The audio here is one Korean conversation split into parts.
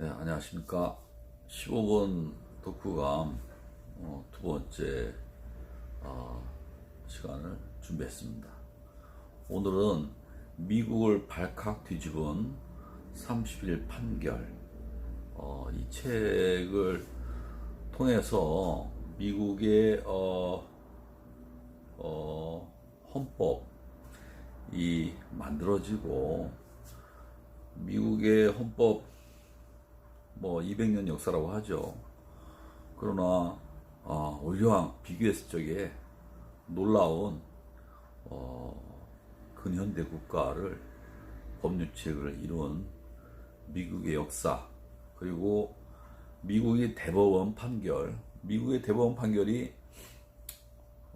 네, 안녕하십니까. 15번 독후감 어, 두 번째 어, 시간을 준비했습니다. 오늘은 미국을 발칵 뒤집은 30일 판결 어, 이 책을 통해서 미국의 어, 어, 헌법이 만들어지고 미국의 헌법 뭐 200년 역사라고 하죠. 그러나 어, 올여왕 비교했을 적에 놀라운 어, 근현대 국가를 법률책을 이룬 미국의 역사 그리고 미국의 대법원 판결 미국의 대법원 판결이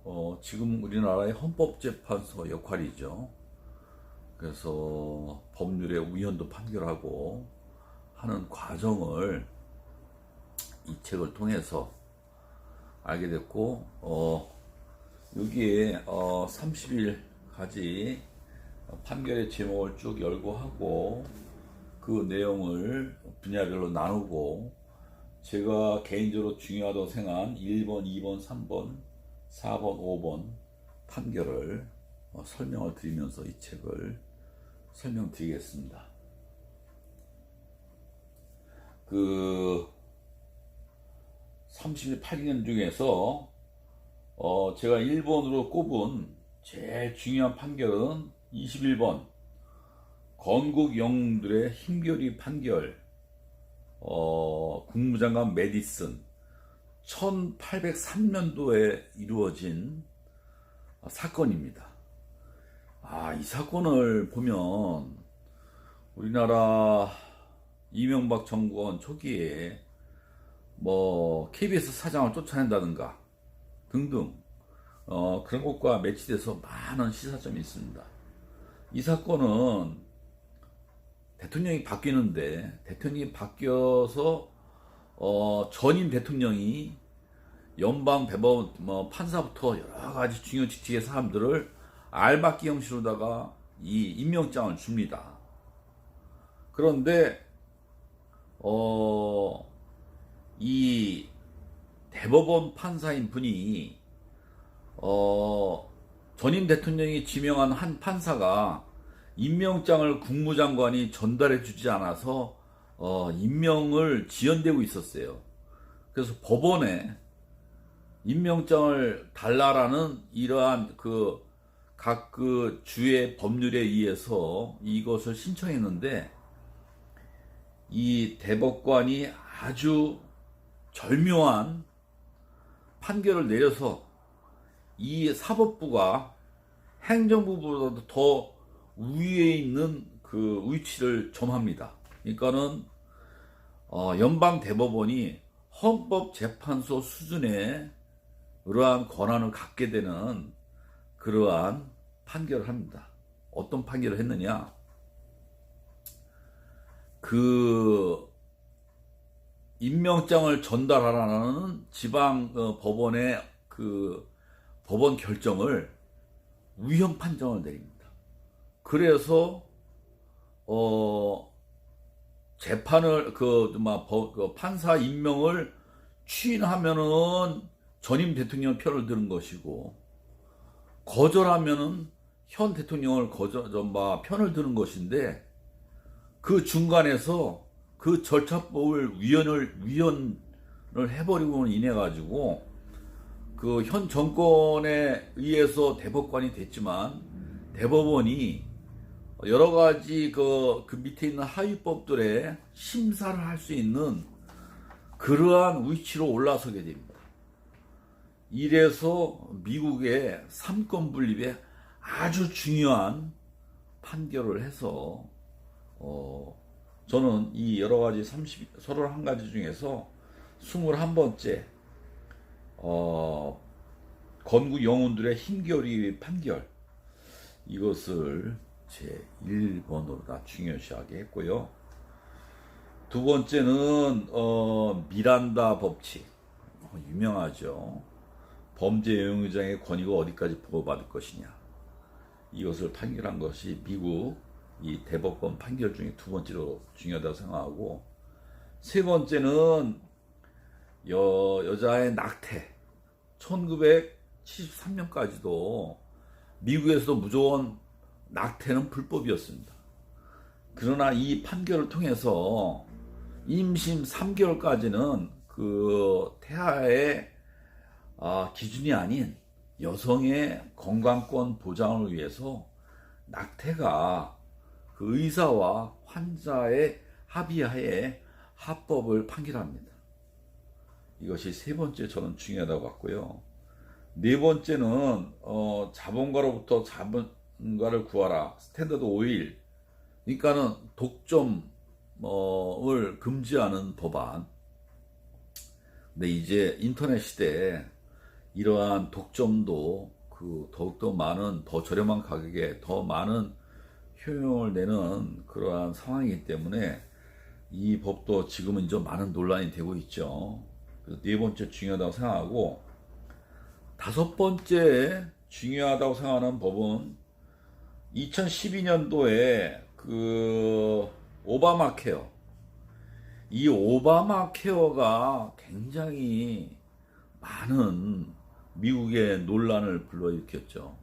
어, 지금 우리나라의 헌법재판소 역할이죠. 그래서 법률의 우연도 판결하고 하는 과정을 이 책을 통해서 알게 됐고, 어, 여기에 어, 30일까지 판결의 제목을 쭉 열고 하고 그 내용을 분야별로 나누고 제가 개인적으로 중요하다고 생각한 1번, 2번, 3번, 4번, 5번 판결을 어, 설명을 드리면서 이 책을 설명드리겠습니다. 그 38년 중에서 어 제가 1번으로 꼽은 제일 중요한 판결은 21번 건국 영웅들의 힘겨리 판결 어 국무장관 메디슨 1803년도에 이루어진 사건입니다. 아, 이 사건을 보면 우리나라 이명박 정권 초기에 뭐 KBS 사장을 쫓아낸다든가 등등 어, 그런 것과 매치돼서 많은 시사점이 있습니다. 이 사건은 대통령이 바뀌는데 대통령이 바뀌어서 어, 전임 대통령이 연방 대법원 뭐 판사부터 여러 가지 중요 직책의 사람들을 알박기 형식으로다가 이 임명장을 줍니다. 그런데 어, 이 대법원 판사인 분이 어, 전임 대통령이 지명한 한 판사가 임명장을 국무장관이 전달해 주지 않아서 어, 임명을 지연되고 있었어요. 그래서 법원에 임명장을 달라라는 이러한 그 각그 주의 법률에 의해서 이것을 신청했는데 이 대법관이 아주 절묘한 판결을 내려서 이 사법부가 행정부보다도 더 위에 있는 그 위치를 점합니다. 그러니까는 어, 연방 대법원이 헌법재판소 수준의 그러한 권한을 갖게 되는 그러한 판결을 합니다. 어떤 판결을 했느냐? 그 임명장을 전달하라는 지방 어, 법원의 그 법원 결정을 위헌 판정을 내립니다. 그래서 어 재판을 그막 그 판사 임명을 추인하면은 전임 대통령 편을 드는 것이고 거절하면은 현 대통령을 거절 좀막 편을 드는 것인데 그 중간에서 그 절차법을 위헌을 위헌을 해버리고 인해 가지고 그 현 정권에 의해서 대법관이 됐지만 대법원이 여러 가지 그, 그 밑에 있는 하위법들의 심사를 할 수 있는 그러한 위치로 올라서게 됩니다. 이래서 미국의 삼권 분립에 아주 중요한 판결을 해서 어, 저는 이 여러 가지 30, 31가지 중에서 21번째, 어, 건국 영웅들의 힘겨리 판결, 이것을 제 1번으로 다 중요시하게 했고요. 두 번째는, 어, 미란다 법칙. 어, 유명하죠. 범죄 용의자의 권위가 어디까지 보호받을 것이냐. 이것을 판결한 것이 미국 이 대법원 판결 중에 두 번째로 중요하다고 생각하고 세 번째는 여, 여자의 낙태. 1973년까지도 미국에서도 무조건 낙태는 불법이었습니다. 그러나 이 판결을 통해서 임신 3개월까지는 그 태아의 아, 기준이 아닌 여성의 건강권 보장을 위해서 낙태가 그 의사와 환자의 합의하에 합법을 판결합니다. 이것이 세 번째 저는 중요하다고 봤고요. 네 번째는 어, 자본가로부터 자본가를 구하라 스탠더드 오일 그러니까는 독점을 금지하는 법안. 근데 이제 인터넷 시대에 이러한 독점도 그 더욱더 많은 더 저렴한 가격에 더 많은 효용을 내는 그러한 상황이기 때문에 이 법도 지금은 좀 많은 논란이 되고 있죠. 네 번째 중요하다고 생각하고 다섯 번째 중요하다고 생각하는 법은 2012년도에 그 오바마 케어 이 오바마 케어가 굉장히 많은 미국의 논란을 불러일으켰죠.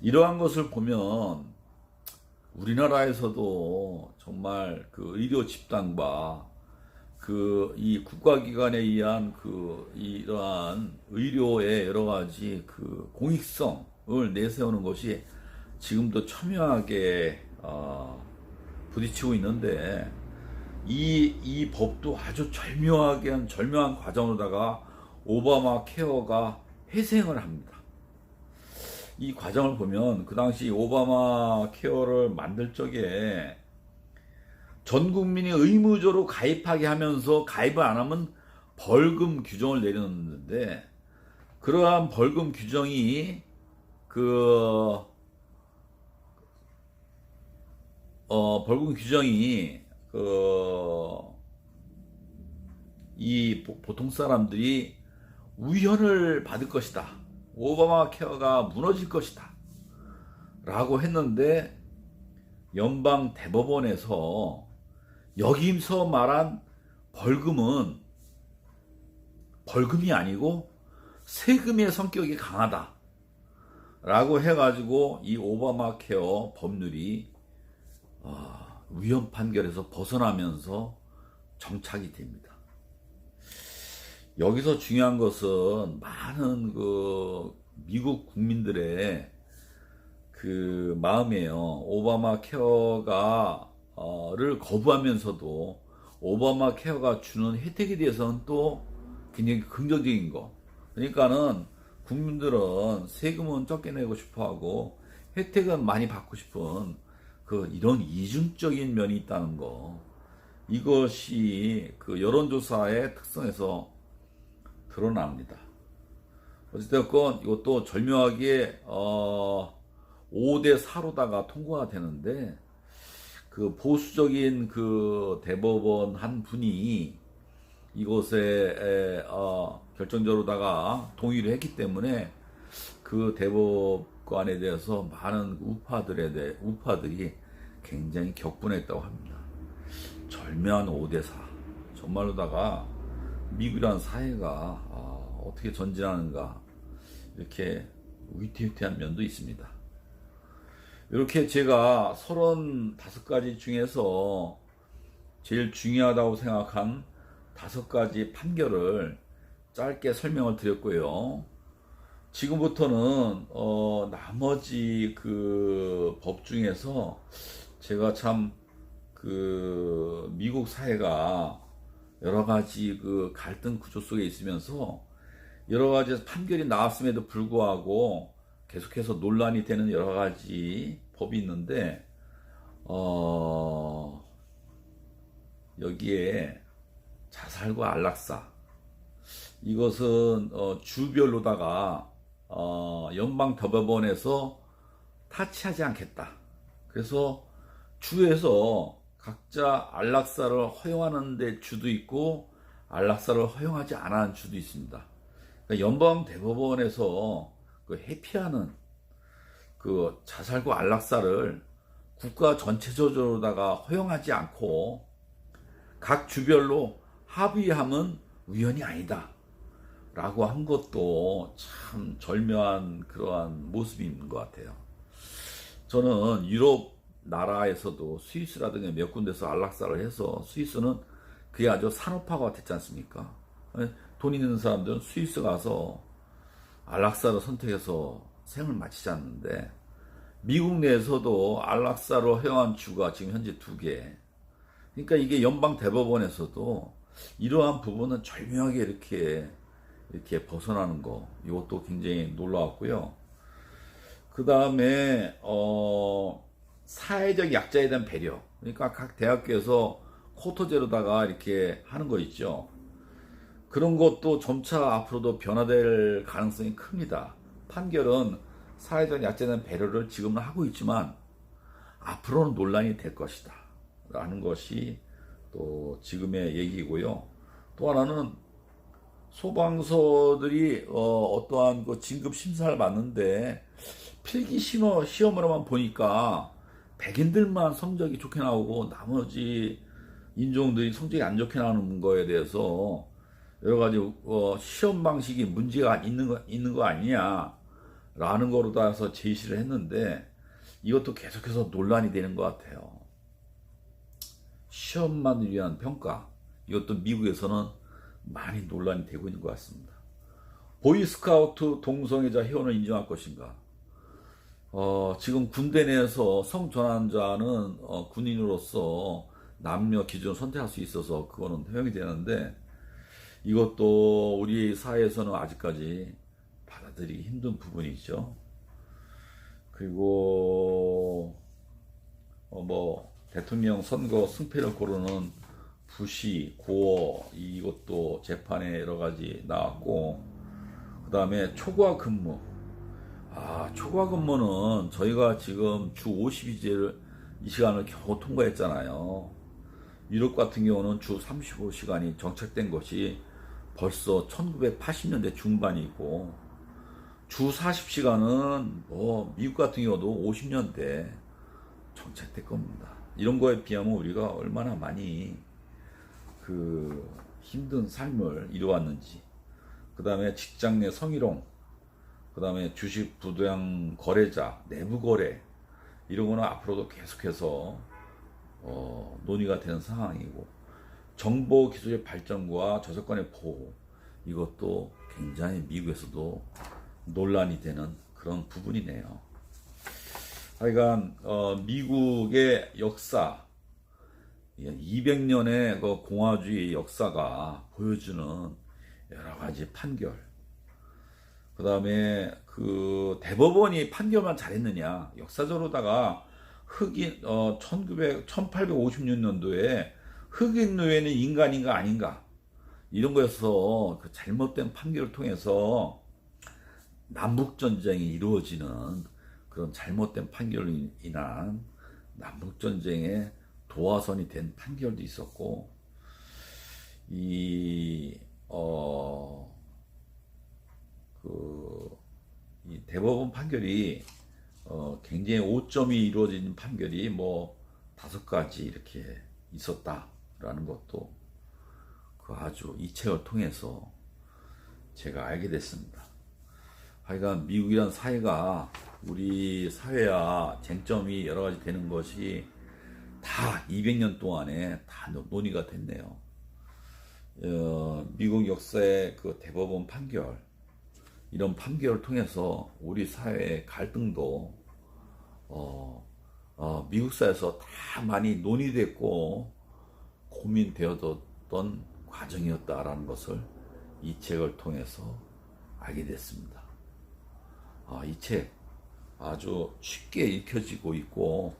이러한 것을 보면 우리나라에서도 정말 그 의료 집단과 그 이 국가기관에 의한 그 이러한 의료의 여러 가지 그 공익성을 내세우는 것이 지금도 첨예하게 어, 부딪히고 있는데 이, 이 법도 아주 절묘하게 한 절묘한 과정으로다가 오바마 케어가 회생을 합니다. 이 과정을 보면 그 당시 오바마 케어를 만들 적에 전 국민이 의무적으로 가입하게 하면서 가입을 안 하면 벌금 규정을 내렸는데 그러한 벌금 규정이 그 어, 벌금 규정이 그 이 보통 사람들이 우연을 받을 것이다. 오바마 케어가 무너질 것이다. 라고 했는데 연방 대법원에서 여기서 말한 벌금은 벌금이 아니고 세금의 성격이 강하다. 라고 해가지고 이 오바마 케어 법률이 어, 위헌 판결에서 벗어나면서 정착이 됩니다. 여기서 중요한 것은 많은 그 미국 국민들의 그 마음이에요. 오바마 케어가 어를 거부하면서도 오바마 케어가 주는 혜택에 대해서는 또 굉장히 긍정적인 거. 그러니까는 국민들은 세금은 적게 내고 싶어 하고 혜택은 많이 받고 싶은 그 이런 이중적인 면이 있다는 거. 이것이 그 여론조사의 특성에서 드러납니다. 어찌됐건 이것도 절묘하게 어 5대 4로다가 통과가 되는데 그 보수적인 그 대법원 한 분이 이곳에 에, 어, 결정적으로다가 동의를 했기 때문에 그 대법관에 대해서 많은 우파들에 대해 우파들이 굉장히 격분했다고 합니다. 절묘한 5대 4 정말로다가 미국이라는 사회가 아, 어떻게 전진하는가 이렇게 위태위태한 면도 있습니다. 이렇게 제가 35가지 중에서 제일 중요하다고 생각한 다섯 가지 판결을 짧게 설명을 드렸고요. 지금부터는 어, 나머지 그 법 중에서 제가 참 그 미국 사회가 여러 가지 그 갈등 구조 속에 있으면서 여러 가지 판결이 나왔음에도 불구하고 계속해서 논란이 되는 여러 가지 법이 있는데 어 여기에 자살과 안락사 이것은 어 주별로다가 어 연방 대법원에서 타치하지 않겠다. 그래서 주에서 각자 안락사를 허용하는 데 주도 있고 안락사를 허용하지 하는 주도 있습니다. 그러니까 연방 대법원에서 그 회피하는 그 자살과 안락사를 국가 전체적으로다가 허용하지 않고 각 주별로 합의함은 우연이 아니다. 라고 한 것도 참 절묘한 그러한 모습인 것 같아요. 저는 유럽 나라에서도 스위스라든가 몇 군데서 안락사를 해서 스위스는 그게 아주 산업화가 됐지 않습니까? 돈 있는 사람들은 스위스 가서 안락사를 선택해서 생을 마치지 않는데 미국 내에서도 안락사로 허용한 주가 지금 현재 두 개. 그러니까 이게 연방 대법원에서도 이러한 부분은 절묘하게 이렇게 이렇게 벗어나는 거 이것도 굉장히 놀라웠고요. 그 다음에 어 사회적 약자에 대한 배려. 그러니까 각 대학교에서 코토제로다가 이렇게 하는 거 있죠. 그런 것도 점차 앞으로도 변화될 가능성이 큽니다. 판결은 사회적 대한 배려를 지금은 하고 있지만 앞으로는 논란이 될 것이다. 라는 것이 또 지금의 얘기고요. 또 하나는 소방서들이 어, 떠한 그 진급 심사를 받는데 필기 신호 시험으로만 보니까 백인들만 성적이 좋게 나오고 나머지 인종들이 성적이 안 좋게 나오는 거에 대해서 여러 가지 어, 시험 방식이 문제가 있는 거 있는 거 아니냐라는 거로 따라서 제시를 했는데 이것도 계속해서 논란이 되는 것 같아요. 시험만을 위한 평가 이것도 미국에서는 많이 논란이 되고 있는 것 같습니다. 보이스카우트 동성애자 회원을 인정할 것인가? 어, 지금 군대 내에서 성전환자는 어, 군인으로서 남녀 기준을 선택할 수 있어서 그거는 허용이 되는데 이것도 우리 사회에서는 아직까지 받아들이기 힘든 부분이죠. 그리고 어, 뭐 대통령 선거 승패를 고르는 부시, 고어 이것도 재판에 여러 가지 나왔고 그 다음에 초과 근무 아 초과 근무는 저희가 지금 주 52제를 이 시간을 겨우 통과했잖아요 유럽 같은 경우는 주 35시간이 정착된 것이 벌써 1980년대 중반이고 주 40시간은 뭐 미국 같은 경우도 50년대 정착될 겁니다. 이런 거에 비하면 우리가 얼마나 많이 그 힘든 삶을 이루었는지 그 다음에 직장 내 성희롱 그 다음에 주식 부도양 거래자 내부 거래 이런 거는 앞으로도 계속해서 어, 논의가 되는 상황이고 정보 기술의 발전과 저작권의 보호 이것도 굉장히 미국에서도 논란이 되는 그런 부분이네요. 하여간 어, 미국의 역사 200년의 그 공화주의 역사가 보여주는 여러 가지 판결 그 다음에 그 대법원이 판결만 잘했느냐 역사적으로다가 흑인 어 1900, 1856년도에 흑인 노예는 인간인가 아닌가? 이런 거에서 그 잘못된 판결을 통해서 남북 전쟁이 이루어지는 그런 잘못된 판결로 인한 남북 전쟁의 도화선이 된 판결도 있었고 이 어, 그, 이 대법원 판결이 어, 굉장히 오점이 이루어진 판결이 뭐 다섯 가지 이렇게 있었다 라는 것도 그 아주 이 책을 통해서 제가 알게 됐습니다. 하여간 미국이란 사회가 우리 사회와 쟁점이 여러 가지 되는 것이 다 200년 동안에 다 논의가 됐네요. 어, 미국 역사의 그 대법원 판결, 이런 판결을 통해서 우리 사회의 갈등도 어, 어, 미국사에서 다 많이 논의됐고 고민되어졌던 과정이었다라는 것을 이 책을 통해서 알게 됐습니다. 아, 이 책 아주 쉽게 읽혀지고 있고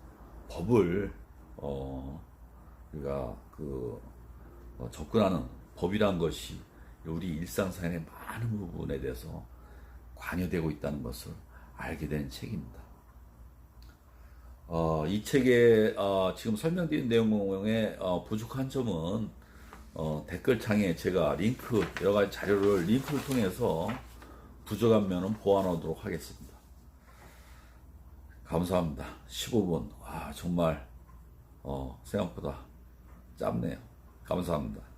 법을 어, 우리가 그 어, 접근하는 법이란 것이 우리 일상생활의 많은 부분에 대해서 관여되고 있다는 것을 알게 된 책입니다. 어, 이 책에 어, 지금 설명드린 내용에 어, 부족한 점은 어, 댓글창에 제가 링크 여러 가지 자료를 링크를 통해서 부족한 면은 보완하도록 하겠습니다. 감사합니다. 15분. 와 정말 어, 생각보다 짧네요. 감사합니다.